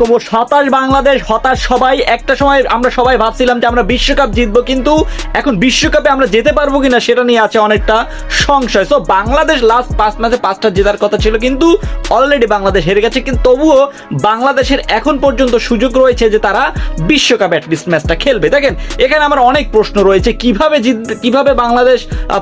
করব সাতাশ বাংলাদেশ, হতাশ সবাই। একটা সময় আমরা সবাই ভাবছিলাম যে আমরা বিশ্বকাপ জিতবো, কিন্তু এখন বিশ্বকাপে আমরা যেতে পারব কিনা সেটা নিয়ে আছে অনেকটা সংশয়। সো বাংলাদেশ লাস্ট পাঁচ ম্যাচে পাঁচটা জেতার কথা ছিল, কিন্তু অলরেডি বাংলাদেশ হেরে গেছে। কিন্তু তবুও বাংলাদেশের এখন পর্যন্ত সুযোগ রয়েছে যে তারা বিশ্বকাপ অ্যাটলিস্ট ম্যাচটা খেলবে। দেখেন, এখানে আমার অনেক প্রশ্ন রয়েছে, কীভাবে জিতবে কীভাবে বাংলাদেশ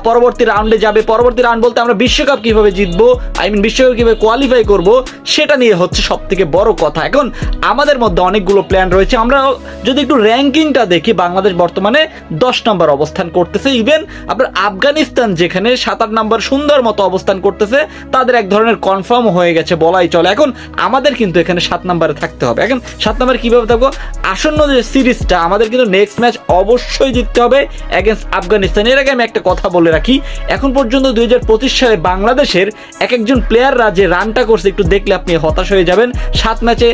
পরবর্তী রাউন্ডে যাবে? পরবর্তী রাউন্ড বলতে আমরা বিশ্বকাপ কীভাবে জিতবো? আই মিন বিশ্বকাপ কীভাবে কোয়ালিফাই করব? সেটা নিয়ে হচ্ছে সব থেকে বড় কথা। এখন আমাদের মধ্যে অনেকগুলো প্ল্যান রয়েছে। আমরা যদি একটু র্যাঙ্কিংটা দেখি, বাংলাদেশ বর্তমানে দশ নম্বর অবস্থান করতেছে। ইভেন আপনার আফগানিস্তান যেখানে সাত আট নম্বর সুন্দর মতো অবস্থান করতেছে, তাদের এক ধরনের কনফার্ম হয়ে গেছে, বলাই চলে। এখন আমাদের কিন্তু এখানে সাত নম্বরে থাকতে হবে। এখন সাত নম্বরে কীভাবে থাকব? আসন্ন যে সিরিজটা, আমাদের কিন্তু নেক্সট ম্যাচ অবশ্যই জিততে হবে অ্যাগেন্স্ট আফগানিস্তান। এর আগে আমি একটা কথা বলে রাখি, এখন পর্যন্ত দুই হাজার পঁচিশ সালে বাংলাদেশের এক একজন প্লেয়াররা যে রানটা করছে, একটু দেখলে আপনি হতাশ হয়ে যাবেন। সাত ম্যাচে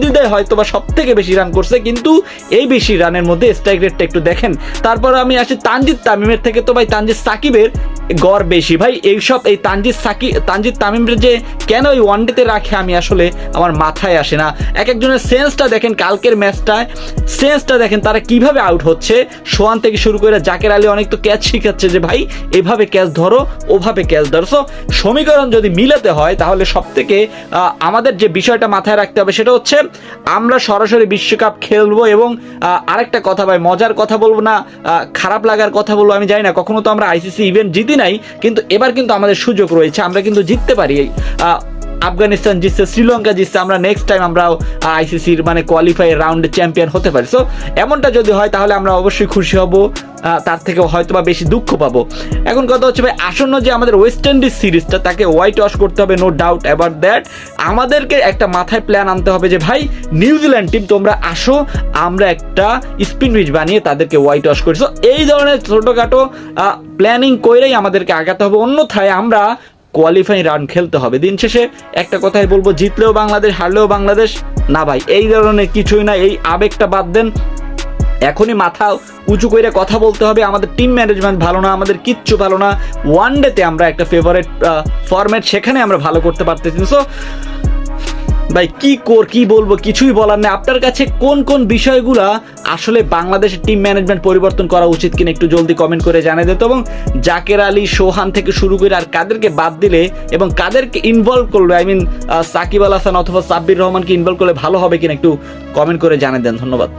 তাহিদুদাই হয়তো বা সব থেকে বেশি রান করছে, কিন্তু এই বেশি রানের মধ্যে স্ট্রাইক রেটটা একটু দেখেন। তারপর আমি আসি তানজিদ তামিমের থেকে। তো ভাই, তানজিদ সাকিবের গড় বেশি। ভাই, এইসব এই তানজিদ সাকি, তানজিদ তামিমের যে কেন ওই ওয়ানডেতে রাখে আমি আসলে আমার মাথায় আসে না। এক একজনের সেন্সটা দেখেন কালকের ম্যাচটায় সেন্সটা দেখেন তারা কীভাবে আউট হচ্ছে। সোয়ান থেকে শুরু করে জাকের আলী অনেক তো ক্যাচ শিখাচ্ছে যে, ভাই, এভাবে ক্যাচ ধরো, ওভাবে ক্যাচ ধরো। সো সমীকরণ যদি মিলাতে হয়, তাহলে সব থেকে আমাদের যে বিষয়টা মাথায় রাখতে হবে সেটা হচ্ছে, আমরা সরাসরি বিশ্বকাপ খেলব এবং আরেকটা কথা ভাই, মজার কথা বলব না খারাপ লাগার কথা বলব, আমি জানি না, কখনো তো আমরা আইসিসি ইভেন্ট জিতি নাই কিন্তু এবার কিন্তু আমাদের সুযোগ রয়েছে আমরা কিন্তু জিততে পারি। আফগানিস্তান জিতছে, শ্রীলঙ্কা জিতছে, আমরা নেক্সট টাইম আমরা আইসিসির মানে কোয়ালিফাই রাউন্ডে চ্যাম্পিয়ন হতে পারি। সো এমনটা যদি হয়, তাহলে আমরা অবশ্যই খুশি হব তার থেকে হয়তো বা বেশি দুঃখ পাবো। এখন কথা হচ্ছে, ভাই, আসন্ন যে আমাদের ওয়েস্ট ইন্ডিজ সিরিজটা তাকে হোয়াইট ওয়াশ করতে হবে নো ডাউট অ্যাবাউট দ্যাট আমাদেরকে একটা মাথায় প্ল্যান আনতে হবে যে, ভাই নিউজিল্যান্ড টিম তোমরা আসো, আমরা একটা স্পিন রিচ বানিয়ে তাদেরকে হোয়াইট ওয়াশ করি। সো এই ধরনের ছোটোখাটো প্ল্যানিং করেই আমাদেরকে আগাতে হবে। অন্যথায় আমরা কোয়ালিফাই রান খেলতে হবে। দিন শেষে একটা কথাই বলব, জিতলেও বাংলাদেশ, হারলেও বাংলাদেশ। না ভাই, এই ধরনের কিছুই না, এই আবেগটা বাদ দেন। এখনই মাথা উঁচু করে কথা বলতে হবে, আমাদের টিম ম্যানেজমেন্ট ভালো না, আমাদের কিচ্ছু ভালো না। ওয়ান ডেতে আমরা একটা ফেভারেট ফরম্যাট সেখানে আমরা ভালো করতে পারতেছি। সো ভাই, কি কর, কি বলব, কিছুই বলার নেই। আপনার কাছে কোন কোন বিষয়গুলো আসলে বাংলাদেশের টিম ম্যানেজমেন্ট পরিবর্তন করা উচিত কিনা একটু জলদি কমেন্ট করে জানিয়ে দিত এবং জাকের আলী, সোহান থেকে শুরু করে আর কাদেরকে বাদ দিলে এবং কাদেরকে ইনভলভ করল আই মিন সাকিব আল হাসান অথবা সাব্বির রহমানকে ইনভলভ করলে ভালো হবে কিনা একটু কমেন্ট করে জানিয়ে দেন। ধন্যবাদ।